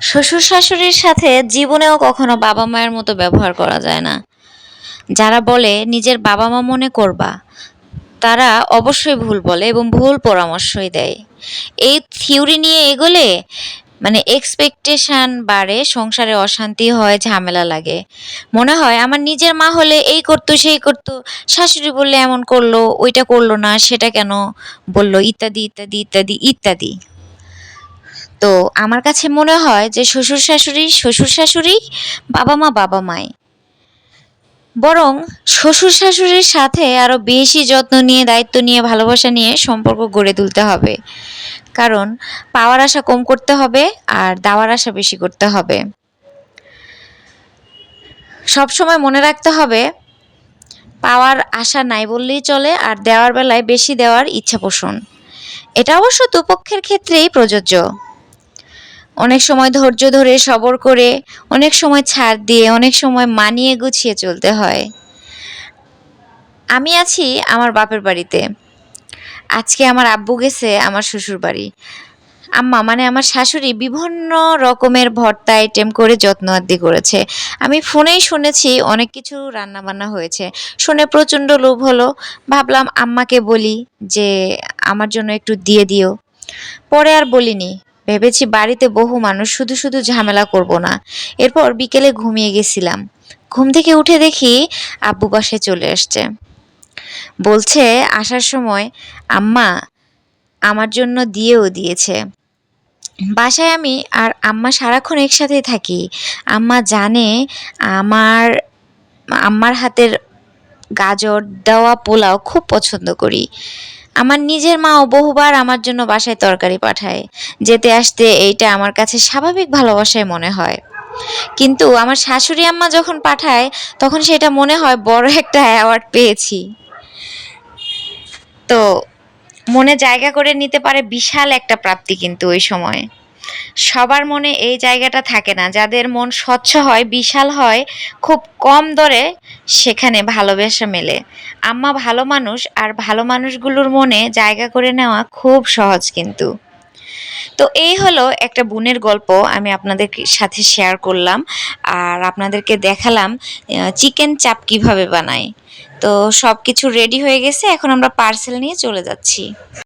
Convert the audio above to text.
শ্বশুর শাশুড়ির সাথে জীবনেও কখনো বাবা মায়ের মতো ব্যবহার করা যায় না। যারা বলে, নিজের বাবা মা মনে করবা, তারা অবশ্যই ভুল বলে এবং ভুল পরামর্শই দেয়। এই থিওরি নিয়ে এগোলে মানে এক্সপেকটেশন বাড়ে, সংসারে অশান্তি হয়, ঝামেলা লাগে। মনে হয়, আমার নিজের মা হলে এই করতো, সেই করতো, শাশুড়ি বললে এমন করল, ওইটা করল না, সেটা কেন বলল? ইত্যাদি ইত্যাদি ইত্যাদি ইত্যাদি। তো আমার কাছে মনে হয় যে শ্বশুর শাশুড়ি শ্বশুর শাশুড়ি, বাবা মা, বাবা মাই। বরং শ্বশুর শাশুড়ির সাথে আরও বেশি যত্ন নিয়ে, দায়িত্ব নিয়ে, ভালোবাসা নিয়ে সম্পর্ক গড়ে তুলতে হবে। কারণ পাওয়ার আশা কম করতে হবে আর দাওয়ার আশা বেশি করতে হবে। সব সময় মনে রাখতে হবে, পাওয়ার আশা নাই বললেই চলে আর দেওয়ার বেলায় বেশি দেওয়ার ইচ্ছা পোষণ এটা অবশ্য দুপক্ষের ক্ষেত্রেই প্রযোজ্য। অনেক সময় ধৈর্য ধরে সবর করে, অনেক সময় ছাড় দিয়ে, অনেক সময় মানিয়ে গুছিয়ে চলতে হয়। আমি আছি আমার বাপের বাড়িতে। আজকে আমার আব্বু গেছে আমার শ্বশুর বাড়ি। আম্মা মানে আমার শাশুড়ি বিভিন্ন রকমের ভর্তা আইটেম করে যত্ন আদি করেছে। আমি ফোনেই শুনেছি অনেক কিছু রান্না বান্না হয়েছে। শুনে প্রচণ্ড লোভ হলো। ভাবলাম আম্মাকে বলি যে, আমার জন্য একটু দিয়ে দিও। পরে আর বলিনি। ভেবেছি বাড়িতে বহু মানুষ, শুধু শুধু ঝামেলা করব না। এরপর বিকেলে ঘুমিয়ে গেছিলাম। ঘুম থেকে উঠে দেখি আব্বু বাসায় চলে আসছে। বলছে, আসার সময় আম্মা আমার জন্য দিয়েও দিয়েছে। বাসায় আমি আর আম্মা সারাক্ষণ একসাথেই থাকি। আম্মা জানে আমার, আম্মার হাতের গাজর, দেওয়া পোলাও খুব পছন্দ করি। আমার নিজের মাও বহুবার আমার জন্য বাসায় তরকারি পাঠায়। যেতে আসতে এইটা আমার কাছে স্বাভাবিক ভালোবাসায় মনে হয়। কিন্তু আমার শাশুড়ি আম্মা যখন পাঠায়, তখন সেটা মনে হয় বড় একটা অ্যাওয়ার্ড পেয়েছি। তো মনে জায়গা করে নিতে পারে বিশাল একটা প্রাপ্তি কিন্তু ওই সময়। সবার মনে এই জায়গাটা থাকে না। যাদের মন স্বচ্ছ হয়, বিশাল হয়, খুব কম দরে সেখানে ভালোবাসা মেলে। আম্মা ভালো মানুষ আর ভালো মানুষগুলোর মনে জায়গা করে নেওয়া খুব সহজ কিন্তু। তো এই হলো একটা বোনের গল্প আমি আপনাদের সাথে শেয়ার করলাম আর আপনাদেরকে দেখালাম চিকেন চাপ কীভাবে বানায়। তো সব কিছু রেডি হয়ে গেছে, এখন আমরা পার্সেল নিয়ে চলে যাচ্ছি।